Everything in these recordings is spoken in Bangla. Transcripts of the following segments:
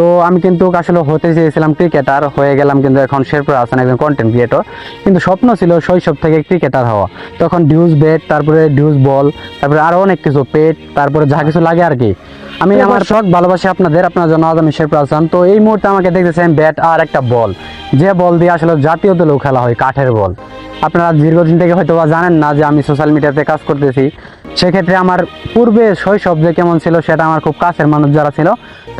তো আমি কিন্তু আসলে হতে চেয়েছিলাম ক্রিকেটার হয়ে গেলাম কিন্তু এখন শেরপুর হাসান একজন কন্টেন্ট ক্রিয়েটর কিন্তু স্বপ্ন ছিল শৈশব থেকে ক্রিকেটার হওয়া। তখন ডিউজ বেট তারপরে ডিউজ বল তারপরে আরও অনেক কিছু পেট তারপরে যা কিছু লাগে আর কি। আমি আমার শখ ভালোবাসি আপনাদের আপনার জন্য আজ আমি শেরপুর হাসান তো এই মুহূর্তে আমাকে দেখতেছেন ব্যাট আর একটা বল যে বল দিয়ে আসলে জাতীয় দলেও খেলা হয় কাঠের বল আপনারা দীর্ঘদিন থেকে হয়তো বা জানেন না যে আমি সোশ্যাল মিডিয়াতে কাজ করতেছি। সেক্ষেত্রে আমার পূর্বে শৈশব যে কেমন ছিল সেটা আমার খুব কাছের মানুষ যারা ছিল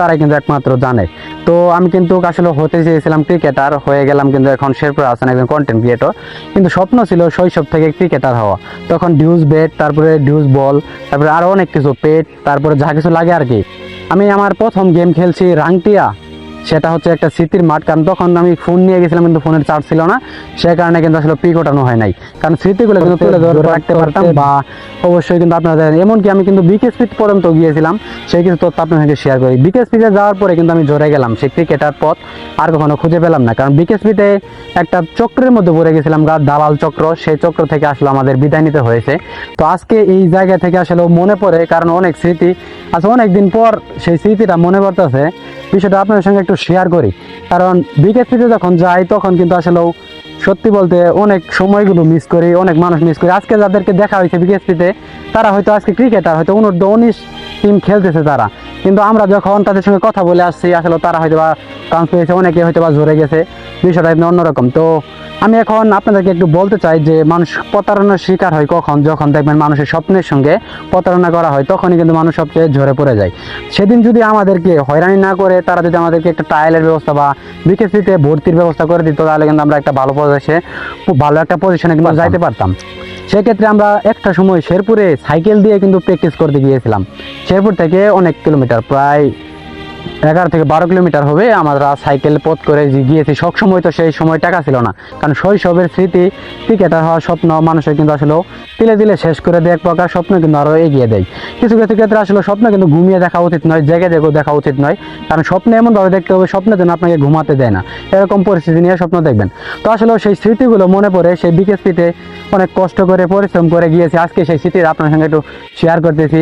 তারাই কিন্তু একমাত্র জানে। তো আমি কিন্তু আসলে হতে চেয়েছিলাম ক্রিকেটার, হয়ে গেলাম কিন্তু এখন শেরপুর আছেন একজন কন্টেন্ট ক্রিয়েটর কিন্তু স্বপ্ন ছিল শৈশব থেকে ক্রিকেটার হওয়া। তখন ডিউজ বেট তারপরে ডিউজ বল তারপরে আরও অনেক কিছু, পেট, তারপরে যা কিছু লাগে আর কি। আমি আমার প্রথম গেম খেলছি রাংটিয়া। সেটা হচ্ছে একটা স্মৃতির মাঠ। কারণ তখন আমি ফোন নিয়ে গেছিলাম কিন্তু ফোনের চার্জ ছিল না। সে কারণে কিন্তু আসলে পিক ওঠানো হয় নাই। কারণ স্মৃতিগুলো কিন্তু তুলে ধরে রাখতে পারতাম বা অবশ্যই কিন্তু আপনাদের এমনকি আমি কিন্তু বিকেএস পিট পর্যন্ত গিয়েছিলাম সেই কিছু তথ্য আপনার সঙ্গে শেয়ার করি। বিকেএস পিটে যাওয়ার পরে কিন্তু আমি জড়ে গেলাম সেই ক্রিকেটার পথ আর কখনো খুঁজে পেলাম না। কারণ বিকেএস পিটে একটা চক্রের মধ্যে পড়ে গেছিলাম গা দালাল চক্র। সেই চক্র থেকে আসলে আমাদের বিদায় নিতে হয়েছে। তো আজকে এই জায়গা থেকে আসলে মনে পড়ে কারণ অনেক স্মৃতি আচ্ছা অনেকদিন পর সেই স্মৃতিটা মনে পড়তেছে। বিষয়টা আপনাদের সঙ্গে একটু শেয়ার করি। কারণ বিকেএসপিতে যখন যাই তখন কিন্তু আসলেও সত্যি বলতে অনেক সময়গুলো মিস করি, অনেক মানুষ মিস করি। আজকে যাদেরকে দেখা হয়েছে বিকেএসপিতে তারা হয়তো আজকে ক্রিকেটার হয়তো অনূর্ধ্ব উনিশ টিম খেলতেছে তারা। কিন্তু আমরা যখন তাদের সঙ্গে কথা বলে আসছি আসলে তারা হয়তো বা চান্স পেয়েছে অনেকে হয়তো বা ঝরে গেছে। বিষয়টা একদম অন্যরকম। তো আমি এখন আপনাদেরকে একটু বলতে চাই যে মানুষ প্রতারণার শিকার হয় কখন? যখন দেখবেন মানুষের স্বপ্নের সঙ্গে প্রতারণা করা হয়, তখনই কিন্তু মানুষ সবচেয়ে ঝরে পড়ে যায়। সেদিন যদি আমাদেরকে হয়রানি না করে, তারা যদি আমাদেরকে একটা ট্রায়ালের ব্যবস্থা বা বিকেসিতে ভর্তির ব্যবস্থা করে দিত, তাহলে কিন্তু আমরা একটা ভালো পজিশনে ভালো একটা পজিশনে কিন্তু যাইতে পারতাম। সেক্ষেত্রে আমরা একটা সময় শেরপুরে সাইকেল দিয়ে কিন্তু প্র্যাকটিস করতে গিয়েছিলাম। শেরপুর থেকে অনেক কিলোমিটার প্রায় এগারো থেকে বারো কিলোমিটার হবে। আমরা সাইকেল পথ করে গিয়েছি সব সময় তো সেই সময় টাকা ছিল না। কারণ শৈশবের স্মৃতি ক্রিকেটার হওয়ার স্বপ্ন মানুষের কিন্তু আসলে তিলে তিলে শেষ করে দেয়, এক প্রকার স্বপ্ন কিন্তু আরও এগিয়ে দেয়। কিছু কিছু ক্ষেত্রে আসলে স্বপ্ন কিন্তু ঘুমিয়ে দেখা উচিত নয়, জেগে জেগেও দেখা উচিত নয়। কারণ স্বপ্নে এমনভাবে দেখতে হবে স্বপ্নের জন্য আপনাকে ঘুমাতে দেয় না। এরকম পরিস্থিতি নিয়ে স্বপ্ন দেখবেন। তো আসলে সেই স্মৃতিগুলো মনে পড়ে, সেই বিকেএসপিতে অনেক কষ্ট করে, পরিশ্রম করে গিয়েছি। আজকে সেই স্মৃতি আপনার সঙ্গে একটু শেয়ার করতেছি।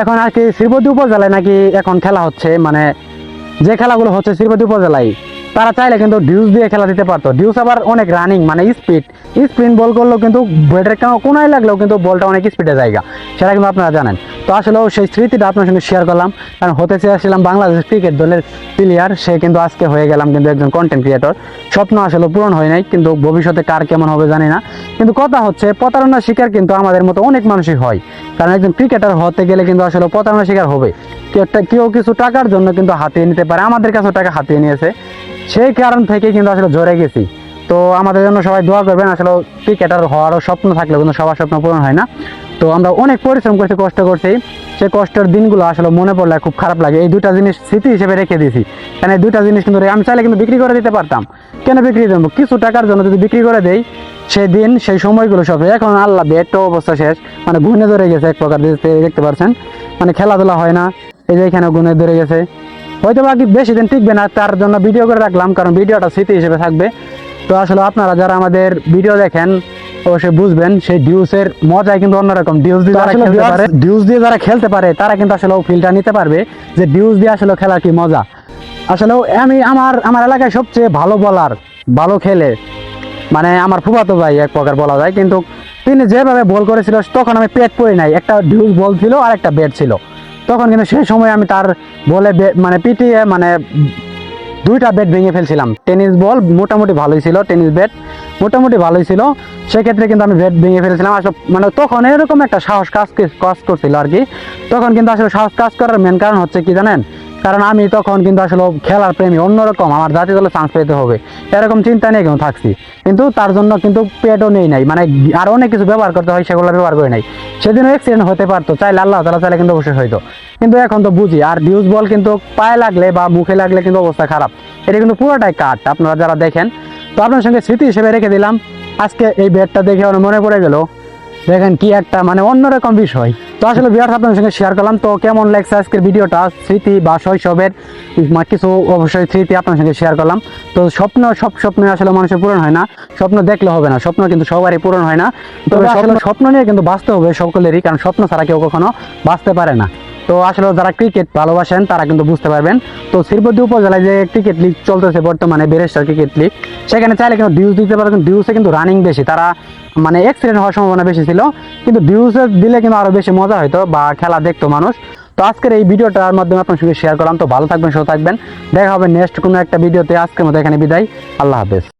এখন আর কি শ্রীপতি উপজেলায় নাকি এখন খেলা হচ্ছে মানে যে খেলাগুলো হচ্ছে শ্রীপতি উপজেলায়, তারা চাইলে কিন্তু ডিউস দিয়ে খেলা দিতে পারতো। ডিউস আবার অনেক রানিং মানে স্পিড স্পিন বল করলেও কিন্তু ব্যাটের কোনায় লাগলেও কিন্তু বলটা অনেক স্পিডে জায়গা। সেটা কিন্তু আপনারা জানেন। তো আসলেও সেই স্মৃতিটা আপনার সঙ্গে শেয়ার করলাম। কারণ হতে চেয়েছিলাম বাংলাদেশ ক্রিকেট দলের প্লেয়ার সে কিন্তু আজকে হয়ে গেলাম কিন্তু একজন কন্টেন্ট ক্রিয়েটর স্বপ্ন আসলে পূরণ হয় নাই, কিন্তু ভবিষ্যতে কার কেমন হবে জানি না। কিন্তু কথা হচ্ছে, প্রতারণার শিকার কিন্তু আমাদের মতো অনেক মানুষই হয়। কারণ একজন ক্রিকেটার হতে গেলে কিন্তু আসলে প্রতারণার শিকার হবে। কেউ কেউ কিছু টাকার জন্য কিন্তু হাতিয়ে নিতে পারে, আমাদের কাছেও টাকা হাতিয়ে নিয়েছে। সেই কারণ থেকে কিন্তু আসলে জড়ে গেছি। তো আমাদের জন্য সবাই দোয়া করবেন আসলে ক্রিকেটার হওয়ারও স্বপ্ন থাকলেও কিন্তু সবার স্বপ্ন পূরণ হয় না। তো আমরা অনেক পরিশ্রম করছি, কষ্ট করছি। সেই কষ্টের দিনগুলো আসলে মনে পড়লে খুব খারাপ লাগে। এই দুটা জিনিস স্মৃতি হিসেবে রেখে দিয়েছি। কারণ এই দুটা জিনিস কিন্তু আমি চাইলে কিন্তু বিক্রি করে দিতে পারতাম। কেন বিক্রি দেবো? কিছু টাকার জন্য যদি বিক্রি করে দেই, সেই দিন, সেই সময়গুলো সব এখন আল্লাহ বেটও অবস্থা শেষ। মানে ঘুনে ধরে গেছে এক প্রকার, দেখতে- পাচ্ছেন মানে খেলাধুলা হয় না। এই যে এখানে গুনে ধরে গেছে। হয়তো বাকি বেশি দিন টিকবে না, তার জন্য ভিডিও করে রাখলাম, কারণ ভিডিওটা স্মৃতি হিসেবে থাকবে। তো আসলে আপনারা যারা আমাদের ভিডিও দেখেন অবশ্যই বুঝবেন সেই ডিউসের মজাই কিন্তু অন্যরকম ডিউস দিয়ে যারা খেলতে পারে ডিউস দিয়ে যারা খেলতে পারে তারা কিন্তু আসলে ফিলটা নিতে পারবে যে ডিউস দিয়ে আসলে খেলা কি মজা। আসলে আমি আমার আমার এলাকায় সবচেয়ে ভালো বলার ভালো খেলে মানে আমার ফুফাতো ভাই এক প্রকার বলা যায় কিন্তু তিনি যেভাবে বল করেছিল তখন আমি পেট পড়ি নাই। একটা ডিউস বল ছিল আর একটা ব্যাট ছিল। তখন কিন্তু সেই সময় আমি তার বলে মানে পিটিয়ে মানে দুইটা ব্যাট ভেঙে ফেলছিলাম। টেনিস বল মোটামুটি ভালোই ছিল টেনিস ব্যাট মোটামুটি ভালোই ছিল। সেক্ষেত্রে কিন্তু আমি ব্যাট ভেঙে ফেলেছিলাম। আসলে মানে তখন এরকম একটা সাহস কাজ কাজ করছিল আর কি। তখন কিন্তু আসলে সাহস কাজ করার মেন কারণ হচ্ছে কি জানেন? কারণ আমি তখন কিন্তু আসলে খেলার প্রেমী, অন্যরকম, আমার জাতীয় দলে চান্স পেতে হবে। এরকম চিন্তা নিয়ে কিন্তু থাকছি। কিন্তু তার জন্য কিন্তু পেটও নেই নাই। মানে আর অনেক কিছু ব্যবহার করতে হয়, সেগুলো ব্যবহার করে নাই। সেদিনও অ্যাক্সিডেন্ট হতে পারতো, চাইলে আল্লাহ তালা চাইলে কিন্তু অবশ্যই হইতো। কিন্তু এখন তো বুঝি, আর ডিউজ বল কিন্তু পায়ে লাগলে বা মুখে লাগলে কিন্তু অবস্থা খারাপ। এটা কিন্তু পুরোটাই কাট আপনারা যারা দেখেন। তো আপনার সঙ্গে স্মৃতি হিসেবে রেখে দিলাম। আজকে এই ব্যাটটা দেখে আমার মনে পড়ে গেল দেখেন কি একটা মানে অন্যরকম বিষয়। তো আসলে বিরাট আপনার সঙ্গে শেয়ার করলাম। তো কেমন লাগছে আজকের ভিডিওটা? স্মৃতি বা শৈশবের কিছু অবশ্যই স্মৃতি আপনার সঙ্গে শেয়ার করলাম। তো স্বপ্ন সব স্বপ্ন আসলে মানুষের পূরণ হয় না। স্বপ্ন দেখলে হবে না। স্বপ্ন কিন্তু সবারই পূরণ হয় না। তবে আসলে স্বপ্ন নিয়ে কিন্তু বাঁচতে হবে সকলেরই কারণ স্বপ্ন ছাড়া কেউ কখনো বাঁচতে পারে না। তো আসলে যারা ক্রিকেট ভালোবাসেন, তারা কিন্তু বুঝতে পারবেন। তো শ্রীপতি উপজেলায় যে ক্রিকেট লিগ চলতেছে বর্তমানে, বেরেস্টার ক্রিকেট লিগ সেখানে চাইলে কিন্তু ডিউজ দিতে পারে কিন্তু ডিউসে কিন্তু রানিং বেশি। তারা মানে অ্যাক্সিডেন্ট হওয়ার সম্ভাবনা বেশি ছিল, কিন্তু ডিউসে দিলে কিন্তু আরও বেশি মজা হতো বা খেলা দেখতো মানুষ। তো আজকের এই ভিডিওটার মাধ্যমে আপনার সঙ্গে শেয়ার করলাম। তো ভালো থাকবেন, সুস্থ থাকবেন। দেখা হবে নেক্সট কোনো একটা ভিডিওতে। আজকের মতো এখানে বিদায়। আল্লাহ হাফেজ।